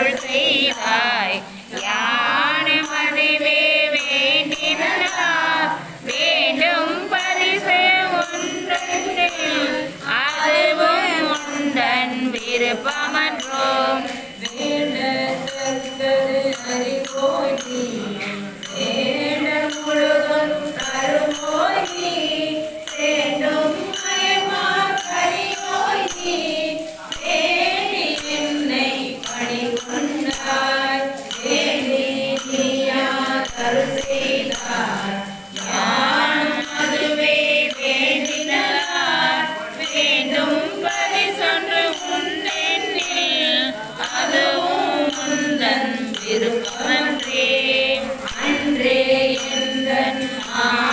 அருள் செய்வாய் யானை மதிவே வேண்டினார் வேண்டும் பரிசு ஒன்றில் அதுவும் உந்தன் விருப்பமன்றோம். Ah.